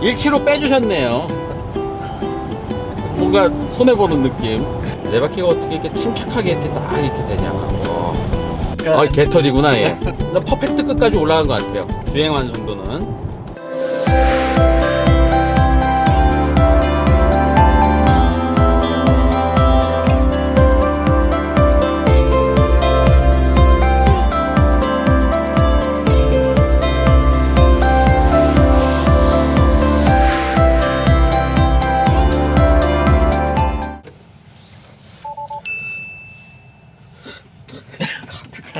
1kg 빼주셨네요. 뭔가 손해보는 느낌. 네 바퀴가 어떻게 이렇게 침착하게 이렇게 딱 이렇게 되냐. 와. 아, 개털이구나, 얘. 나 퍼펙트 끝까지 올라간 것 같아요. 주행 완성도는.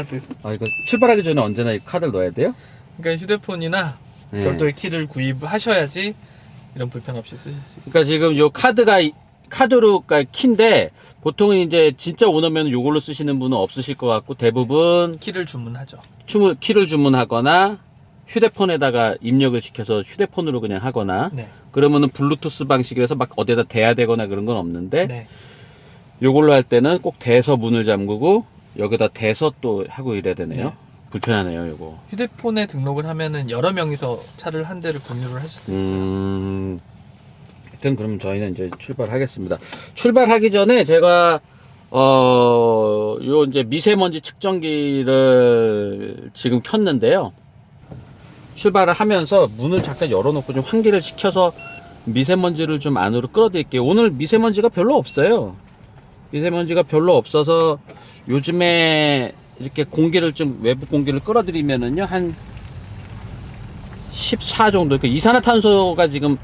카드. 아, 이거 출발하기 전에 언제나 이 카드를 넣어야 돼요? 그러니까 휴대폰이나 네. 별도의 키를 구입하셔야지 이런 불편 없이 쓰실 수 있어요. 그러니까 지금 요 카드가 이- 카드로 그러니까 키인데 보통은 이제 진짜 원하면 요걸로 쓰시는 분은 없으실 것 같고 대부분 키를 주문하죠. 춤을 키를 주문하거나 휴대폰에다가 입력을 시켜서 휴대폰으로 그냥 하거나 네. 그러면은 블루투스 방식이라서 막 어디다 대야 되거나 그런 건 없는데 네. 요걸로 할 때는 꼭 대서 문을 잠그고 여기다 대서 또 하고 이래야 되네요. 네. 불편하네요, 요거. 휴대폰에 등록을 하면은 여러 명이서 차를 한 대를 공유를 할 수도 있어요. 음, 하여튼 그러면 저희는 이제 출발하겠습니다. 출발하기 전에 제가 어, 요 이제 미세먼지 측정기를 지금 켰는데요. 출발을 하면서 문을 잠깐 열어놓고 좀 환기를 시켜서 미세먼지를 좀 안으로 끌어들일게요. 오늘 미세먼지가 별로 없어요. 미세먼지가 별로 없어서 요즘에 이렇게 공기를 좀 외부 공기를 끌어들이면은요 한 14 정도. 그 이산화탄소가 지금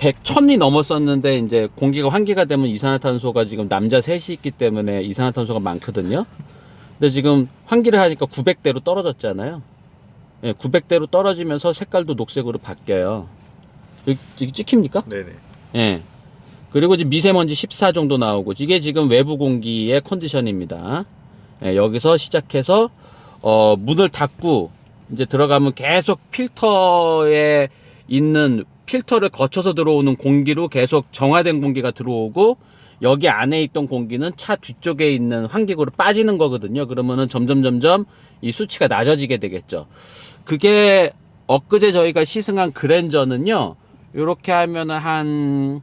100, 1000이 넘었었는데 이제 공기가 환기가 되면 이산화탄소가 지금 남자 셋이 있기 때문에 이산화탄소가 많거든요. 근데 지금 환기를 하니까 900대로 떨어졌잖아요. 예, 900대로 떨어지면서 색깔도 녹색으로 바뀌어요. 여기, 여기 찍힙니까? 네네. 예. 그리고 이제 미세먼지 14 정도 나오고 이게 지금 외부 공기의 컨디션입니다. 예, 여기서 시작해서 어, 문을 닫고 이제 들어가면 계속 필터에 있는 필터를 거쳐서 들어오는 공기로 계속 정화된 공기가 들어오고 여기 안에 있던 공기는 차 뒤쪽에 있는 환기구로 빠지는 거거든요. 그러면은 점점 점점 이 수치가 낮아지게 되겠죠. 그게 엊그제 저희가 시승한 그랜저는요. 요렇게 하면은 한,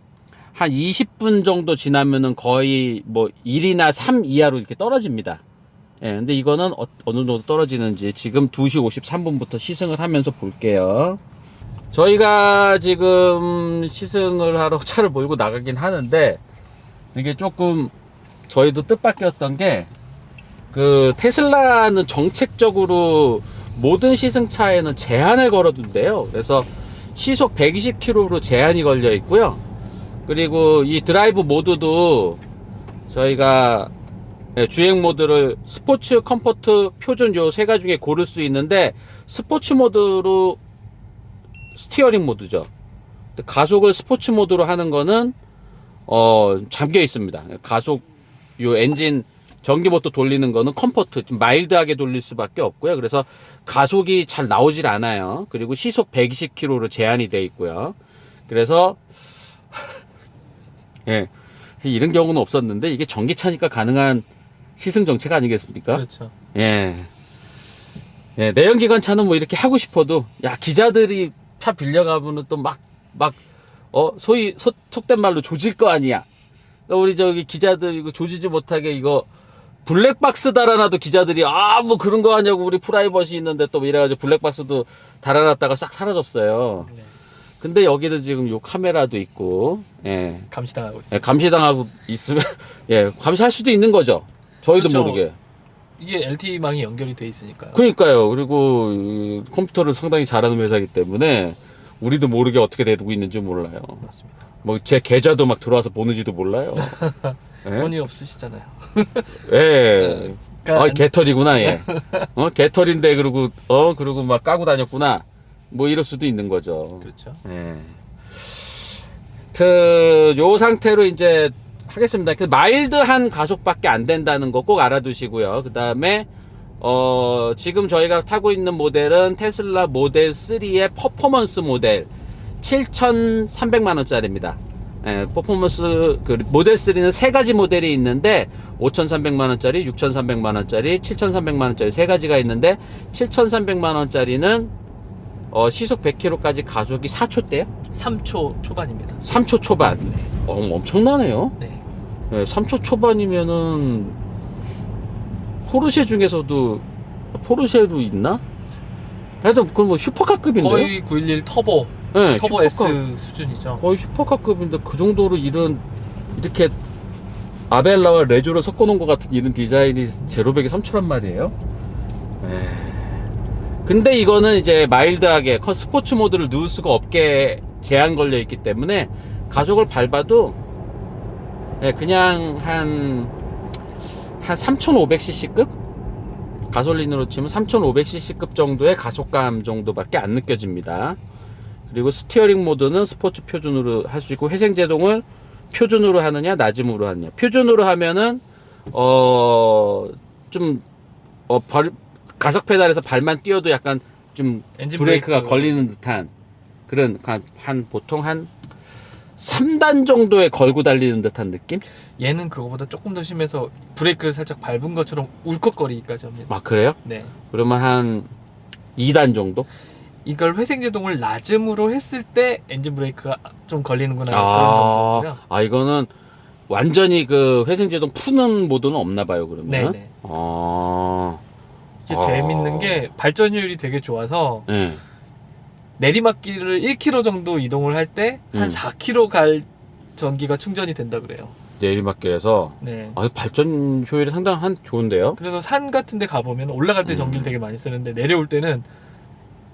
한 20분 정도 지나면은 거의 뭐 1이나 3 이하로 이렇게 떨어집니다. 예, 근데 이거는 어, 어느 정도 떨어지는지 지금 2시 53분부터 시승을 하면서 볼게요. 저희가 지금 시승을 하러 차를 몰고 나가긴 하는데 이게 조금 저희도 뜻밖이었던 게 그 테슬라는 정책적으로 모든 시승차에는 제한을 걸어둔대요. 그래서 시속 120km로 제한이 걸려 있고요. 그리고 이 드라이브 모드도 저희가 예, 주행 모드를 스포츠, 컴포트, 표준 요 세 가지 중에 고를 수 있는데 스포츠 모드로 스티어링 모드죠. 가속을 스포츠 모드로 하는 거는 어 잠겨 있습니다. 가속 요 엔진 전기 모터 돌리는 거는 컴포트 좀 마일드하게 돌릴 수밖에 없고요. 그래서 가속이 잘 나오질 않아요. 그리고 시속 120km로 제한이 돼 있고요. 그래서 예 이런 경우는 없었는데 이게 전기차니까 가능한 시승 정책 아니겠습니까? 그렇죠. 예. 예, 내연기관 차는 뭐 이렇게 하고 싶어도, 야, 기자들이 차 빌려가면은 또 막, 막, 어, 소위, 소, 속된 말로 조질 거 아니야. 그러니까 우리 저기 기자들 이거 조지지 못하게 이거 블랙박스 달아놔도 기자들이, 아, 뭐 그런 거 하냐고 우리 프라이버시 있는데 또 이래가지고 블랙박스도 달아놨다가 싹 사라졌어요. 네. 근데 여기도 지금 요 카메라도 있고, 예. 감시당하고 있어요. 예, 감시당하고 있으면, 예, 감시할 수도 있는 거죠. 저희도 그렇죠. 모르게. 이게 LTE망이 연결이 돼 있으니까요. 그러니까요. 그리고 이 컴퓨터를 상당히 잘하는 회사이기 때문에 우리도 모르게 어떻게 되고 있는지 몰라요. 맞습니다. 뭐 제 계좌도 막 들어와서 보는지도 몰라요. 예? 돈이 없으시잖아요. 예. 그러니까 아, 개털이구나, 얘. 어, 개털인데, 그러고, 어, 그러고 막 까고 다녔구나. 뭐 이럴 수도 있는 거죠. 그렇죠. 예. 그, 요 상태로 이제 하겠습니다. 그 마일드한 가속밖에 안 된다는 거 꼭 알아두시고요. 그 다음에, 어, 지금 저희가 타고 있는 모델은 테슬라 모델 3의 퍼포먼스 모델 7,300만 원짜리입니다. 예, 퍼포먼스, 그, 모델 3는 세 가지 모델이 있는데, 5,300만 원짜리, 6,300만 원짜리, 7,300만 원짜리 세 가지가 있는데, 7,300만 원짜리는 어, 시속 100km까지 가속이 4초대요? 3초 초반입니다. 3초 초반. 어, 엄청나네요. 네. 네, 3초 초반이면은 포르쉐 중에서도 포르쉐로 있나? 하여튼 그건 뭐 슈퍼카급인데요. 거의 911 터보, 네, 터보 슈퍼카, S 수준이죠. 거의 슈퍼카급인데 그 정도로 이런 이렇게 아벨라와 레조를 섞어놓은 것 같은 이런 디자인이 제로백이 3초란 말이에요. 에... 근데 이거는 이제 마일드하게 컨- 스포츠 모드를 누울 수가 없게 제한 걸려 있기 때문에 가속을 밟아도 예, 그냥 한, 한 3500cc급? 가솔린으로 치면 3500cc급 정도의 가속감 정도밖에 안 느껴집니다. 그리고 스티어링 모드는 스포츠 표준으로 할 수 있고 회생 제동을 표준으로 하느냐 낮음으로 하느냐 표준으로 하면은 어좀 어, 발, 가속 페달에서 발만 띄어도 약간 좀 엔진 브레이크가 브레이크. 걸리는 듯한 그런 한, 한 보통 한 3단 정도에 걸고 달리는 듯한 느낌? 얘는 그거보다 조금 더 심해서 브레이크를 살짝 밟은 것처럼 울컥거리기까지 합니다. 아 그래요? 네. 그러면 한 2단 정도? 이걸 회생제동을 낮음으로 했을 때 엔진 브레이크가 좀 걸리는구나 그런 아, 정도고요. 아 이거는 완전히 그 회생제동 푸는 모드는 없나 봐요 그러면 네네. 아, 이제 아. 재밌는 게 발전율이 되게 좋아서 네. 내리막길을 1km 정도 이동을 할 때 한 음. 4km 갈 전기가 충전이 된다 그래요. 내리막길에서 네. 아, 발전 효율이 상당히 한 좋은데요? 그래서 산 같은 데 가보면 올라갈 때 음. 전기를 되게 많이 쓰는데 내려올 때는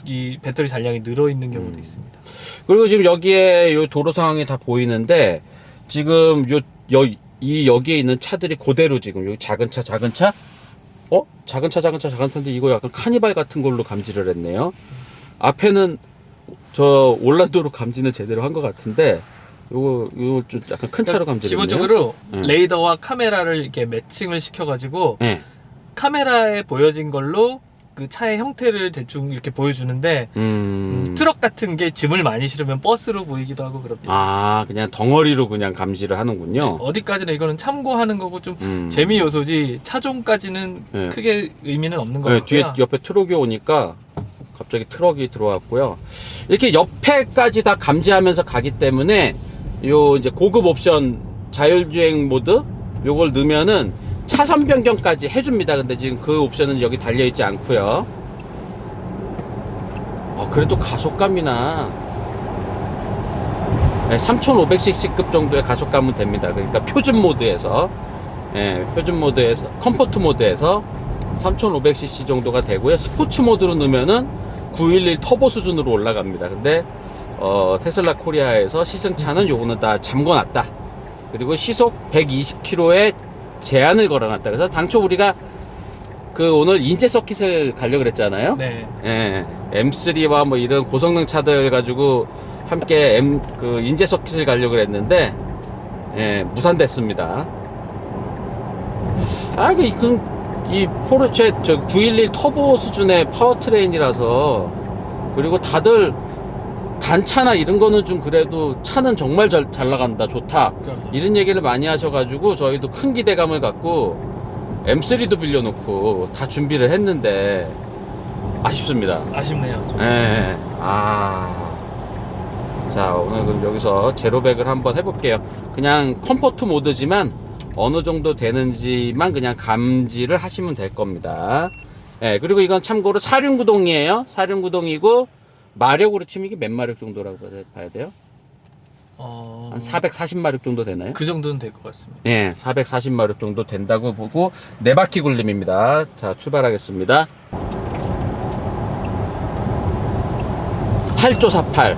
이 배터리 잔량이 늘어 있는 경우도 음. 있습니다. 그리고 지금 여기에 요 도로 상황이 다 보이는데 지금 요, 여, 이 여기에 있는 차들이 그대로 지금 여기 작은 차 작은 차 어? 작은 차 작은 차 작은 차인데 이거 약간 카니발 같은 걸로 감지를 했네요. 앞에는 저 올란도로 감지는 제대로 한 것 같은데 요거 요거 좀 약간 큰 차로 감지를 했네요. 기본적으로 음. 레이더와 카메라를 이렇게 매칭을 시켜가지고 네. 카메라에 보여진 걸로 그 차의 형태를 대충 이렇게 보여주는데 음. 음, 트럭 같은 게 짐을 많이 실으면 버스로 보이기도 하고 그럽니다. 아, 그냥 덩어리로 그냥 감지를 하는군요. 어디까지나 이거는 참고하는 거고 좀 음. 재미 요소지 차종까지는 네. 크게 의미는 없는 것 네, 같고요. 뒤에 옆에 트럭이 오니까 갑자기 트럭이 들어왔고요. 이렇게 옆에까지 다 감지하면서 가기 때문에 요 이제 고급 옵션 자율주행 모드 요걸 넣으면은 차선 변경까지 해줍니다. 근데 지금 그 옵션은 여기 달려 있지 않고요. 아, 그래도 가속감이나 3,500cc급 정도의 가속감은 됩니다. 그러니까 표준 모드에서 예, 표준 모드에서 컴포트 모드에서 3,500cc 정도가 되고요. 스포츠 모드로 넣으면은 911 터보 수준으로 올라갑니다. 근데 어, 테슬라 코리아에서 시승차는 요거는 다 잠궈 놨다. 그리고 시속 120km에 제한을 걸어놨다. 그래서 당초 우리가 그 오늘 인제 서킷을 가려고 그랬잖아요. 네. 예, M3와 뭐 이런 고성능 차들 가지고 함께 M 그 인제 서킷을 가려고 그랬는데 예, 무산됐습니다. 아, 그, 그, 이 포르쉐 저 911 터보 수준의 파워트레인이라서 그리고 다들 단차나 이런 거는 좀 그래도 차는 정말 잘, 잘 나간다 좋다 그럼요. 이런 얘기를 많이 하셔가지고 저희도 큰 기대감을 갖고 M3도 빌려놓고 다 준비를 했는데 아쉽습니다. 아쉽네요. 좀. 예, 아. 자, 오늘 그럼 여기서 제로백을 한번 해볼게요. 그냥 컴포트 모드지만 어느 정도 되는지만 그냥 감지를 하시면 될 겁니다. 예, 그리고 이건 참고로 사륜구동이에요. 사륜구동이고, 마력으로 치면 이게 몇 마력 정도라고 봐야- 돼요? 어... 한 440마력 정도 되나요? 그 정도는 될 것 같습니다. 예, 440마력 정도 된다고 보고, 네 바퀴 굴림입니다. 자, 출발하겠습니다. 8조 48.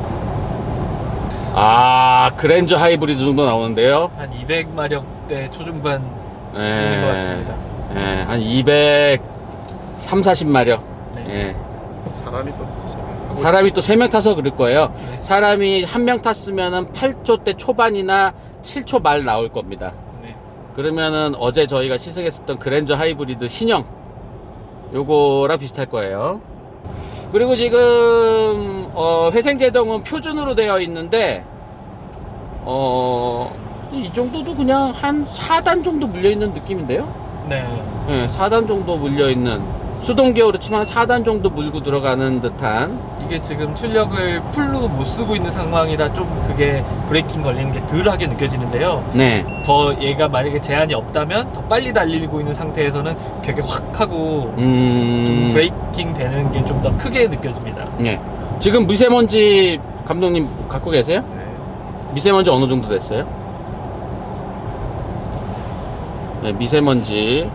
아, 그랜저 하이브리드 정도 나오는데요. 한 200마력대 초중반 예. 수준인 것 같습니다. 예, 한 200, 3, 40마력. 네. 예. 사람이 또 사람이 또 3명 타서 그럴 거예요. 네. 사람이 한 명 탔으면은 8조 대 초반이나 7초 말 나올 겁니다. 네. 그러면은 어제 저희가 시승했었던 그랜저 하이브리드 신형 요거랑 비슷할 거예요. 그리고 지금 어, 회생제동은 표준으로 되어 있는데 어, 이 정도도 그냥 한 4단 정도 물려 있는 느낌인데요. 네. 예, 4단 정도 물려 있는 수동기어로 치면 4단 정도 물고 들어가는 듯한 이게 지금 출력을 풀로 못 쓰고 있는 상황이라 좀 그게 브레이킹 걸리는 게 덜하게 느껴지는데요. 네. 더 얘가 만약에 제한이 없다면 더 빨리 달리고 있는 상태에서는 되게 확 하고 음. 좀 브레이킹 되는 게 좀 더 크게 느껴집니다. 네. 지금 미세먼지 감독님 갖고 계세요? 네. 미세먼지 어느 정도 됐어요? 네, 미세먼지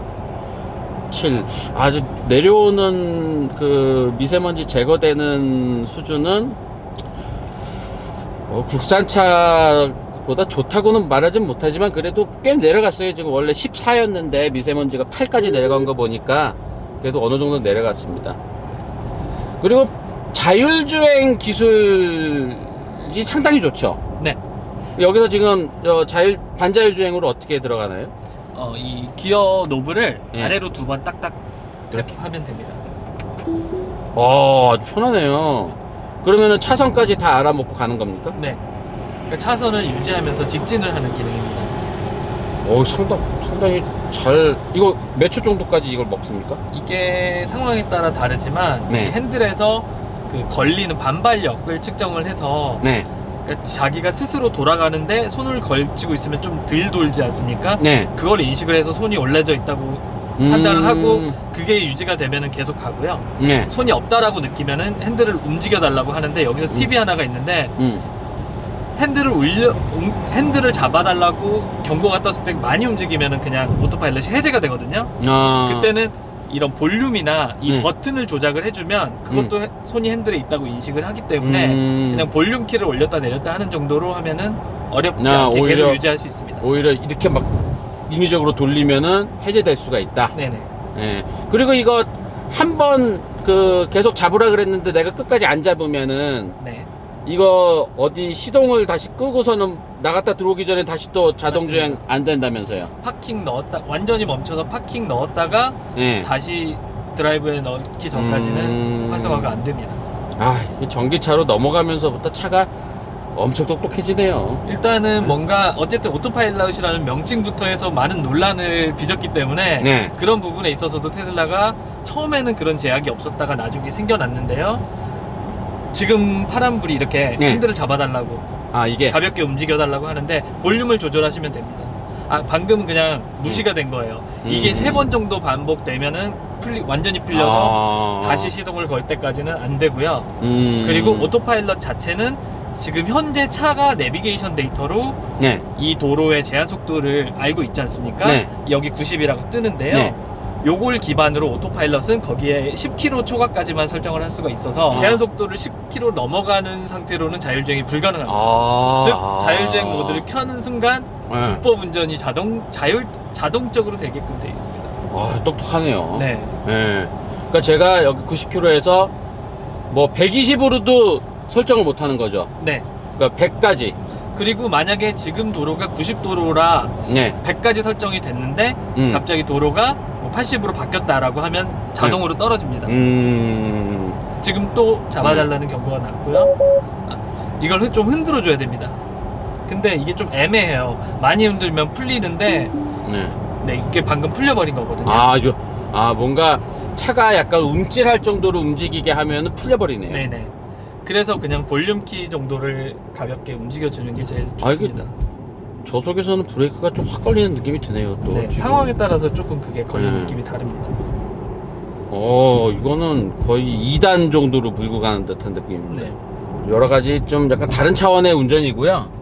7. 아주 내려오는 그 미세먼지 제거되는 수준은 어, 국산차보다 좋다고는 말하진 못하지만 그래도 꽤 내려갔어요. 지금 원래 14였는데 미세먼지가 8까지 내려간 거 보니까 그래도 어느 정도 내려갔습니다. 그리고 자율주행 기술이 상당히 좋죠. 네. 여기서 지금 어, 자율 반자율 주행으로 어떻게 들어가나요? 어, 이 기어 노브를 예. 아래로 두 번 딱딱 이렇게 하면 됩니다. 어, 아주 편하네요. 그러면은 차선까지 다 알아먹고 가는 겁니까? 네. 그러니까 차선을 유지하면서 직진을 하는 기능입니다. 어, 상당 상당히 잘 이거 몇 초 정도까지 이걸 먹습니까? 이게 상황에 따라 다르지만 네. 이 핸들에서 그 걸리는 반발력을 측정을 해서 네, 그러니까 자기가 스스로 돌아가는데 손을 걸치고 있으면 좀 덜 돌지 않습니까? 네. 그걸 인식을 해서 손이 올려져 있다고 음, 판단을 하고 그게 유지가 되면은 계속 가고요. 네, 손이 없다라고 느끼면은 핸들을 움직여 달라고 하는데 여기서 음. 팁이 하나가 있는데 음, 핸들을 올려 음, 핸들을 잡아달라고 경고가 떴을 때 많이 움직이면은 그냥 오토파일럿이 해제가 되거든요. 아, 그때는 이런 볼륨이나 이 네. 버튼을 조작을 해주면 그것도 해- 손이 핸들에 있다고 인식을 하기 때문에 음, 그냥 볼륨 키를 올렸다 내렸다 하는 정도로 하면은 어렵지 아, 않게 오히려- 계속 유지할 수 있습니다. 오히려 이렇게 막 인위적으로 돌리면은 해제될 수가 있다. 네네. 예. 그리고 이거 한 번 그 계속 잡으라 그랬는데 내가 끝까지 안 잡으면은 네. 이거 어디 시동을 다시 끄고서는 나갔다 들어오기 전에 다시 또 자동 주행. 안 된다면서요. 파킹 넣었다 완전히 멈춰서 파킹 넣었다가 예. 다시 드라이브에 넣기 전까지는 음. 활성화가 안 됩니다. 아, 이 전기차로 넘어가면서부터 차가 엄청 똑똑해지네요. 일단은 뭔가 어쨌든 오토파일럿이라는 명칭부터 해서 많은 논란을 빚었기 때문에 네. 그런 부분에 있어서도 테슬라가 처음에는 그런 제약이 없었다가 나중에 생겨났는데요. 지금 파란불이 이렇게 네. 핸들을 잡아달라고 아, 이게 가볍게 움직여달라고 하는데 볼륨을 조절하시면 됩니다. 아 방금은 그냥 무시가 된 거예요. 이게 음. 세 번 정도 반복되면은 풀리, 완전히 풀려서 아. 다시 시동을 걸 때까지는 안 되고요. 음. 그리고 오토파일럿 자체는 지금 현재 차가 내비게이션 데이터로 네. 이 도로의 제한 속도를 알고 있지 않습니까? 네. 여기 90이라고 뜨는데요. 네. 요걸 기반으로 오토파일럿은 거기에 10km 초과까지만 설정을 할 수가 있어서 아. 제한 속도를 10km 넘어가는 상태로는 자율주행이 불가능합니다. 아. 즉 자율주행 모드를 켜는 순간 네. 불법 운전이 자동 자율 자동적으로 되게끔 돼 있습니다. 아, 똑똑하네요. 네. 예. 그러니까 제가 여기 90km에서 뭐 120으로도 설정을 못 하는 거죠. 네. 그러니까 100까지. 그리고 만약에 지금 도로가 90도로라 네. 100까지 설정이 됐는데 음. 갑자기 도로가 뭐 80으로 바뀌었다라고 하면 자동으로 떨어집니다. 음. 지금 또 잡아달라는 경고가 났고요. 아, 이걸 흔- 좀 흔들어 줘야 됩니다. 근데 이게 좀 애매해요. 많이 흔들면 풀리는데 네. 네, 이게 방금 풀려버린 거거든요. 아, 요, 아, 뭔가 차가 약간 움찔할 정도로 움직이게 하면은 풀려버리네요. 네네. 그래서 그냥 볼륨 키 정도를 가볍게 움직여 주는 게 제일 아, 좋습니다. 저속에서는 브레이크가 좀 확 걸리는 느낌이 드네요, 또. 네, 지금. 상황에 따라서 조금 그게 걸리는 음. 느낌이 다릅니다. 어, 이거는 거의 2단 정도로 물고 가는 듯한 느낌입니다. 네. 여러 가지 좀 약간 다른 차원의 운전이고요.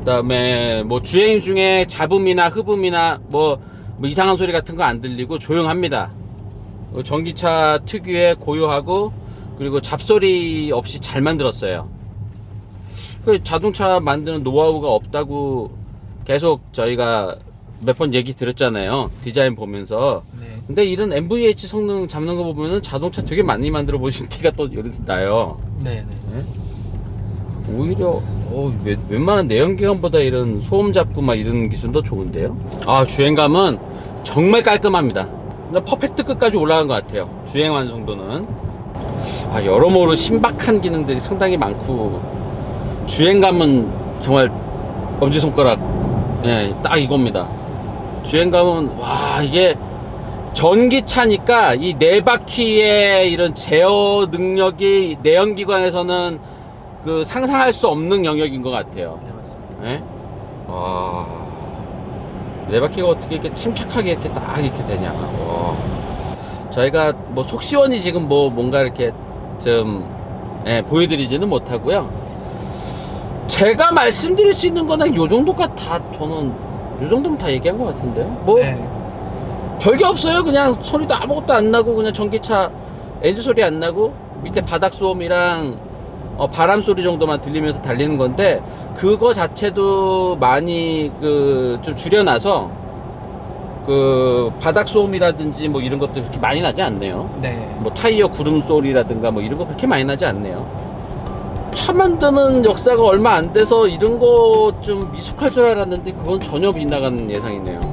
그다음에 뭐 주행 중에 잡음이나 흡음이나 뭐, 뭐 이상한 소리 같은 거 안 들리고 조용합니다. 어, 전기차 특유의 고요하고 그리고 잡소리 없이 잘 만들었어요. 그 자동차 만드는 노하우가 없다고 계속 저희가 몇 번 얘기 드렸잖아요. 디자인 보면서. 네. 근데 이런 MVH 성능 잡는 거 보면은 자동차 되게 많이 만들어 보신 티가 또 여기서 나요. 네, 네. 오히려 어, 웬- 웬만한 내연기관보다 이런 소음 잡고 막 이런 기술도 좋은데요. 아 주행감은 정말 깔끔합니다. 그냥 퍼펙트 끝까지 올라간 것 같아요. 주행 완성도는 아 여러모로 신박한 기능들이 상당히 많고 주행감은 정말 엄지 손가락 예, 딱 이겁니다. 주행감은 와 이게 전기차니까 이 네 바퀴의 이런 제어 능력이 내연기관에서는 그 상상할 수 없는 영역인 것 같아요. 네, 맞습니다. 예? 와. 네 바퀴가 어떻게 이렇게 침착하게 이렇게 딱 이렇게 되냐. 와. 저희가 뭐 속시원히 지금 뭐 뭔가 이렇게 좀 예, 보여드리지는 못하고요. 제가 말씀드릴 수 있는 거는 요 정도가 다 저는 요 정도면 다 얘기한 것 같은데요. 뭐 네. 별게 없어요. 그냥 소리도 아무것도 안 나고 그냥 전기차 엔진 소리 안 나고 밑에 바닥 소음이랑 어, 바람 소리 정도만 들리면서 달리는 건데 그거 자체도 많이 그 좀 줄여놔서 그 바닥 소음이라든지 뭐 이런 것도 그렇게 많이 나지 않네요. 네. 뭐 타이어 구름 소리라든가 뭐 이런 거 그렇게 많이 나지 않네요. 차 만드는 역사가 얼마 안 돼서 이런 거 좀 미숙할 줄 알았는데 그건 전혀 빗나간 예상이네요.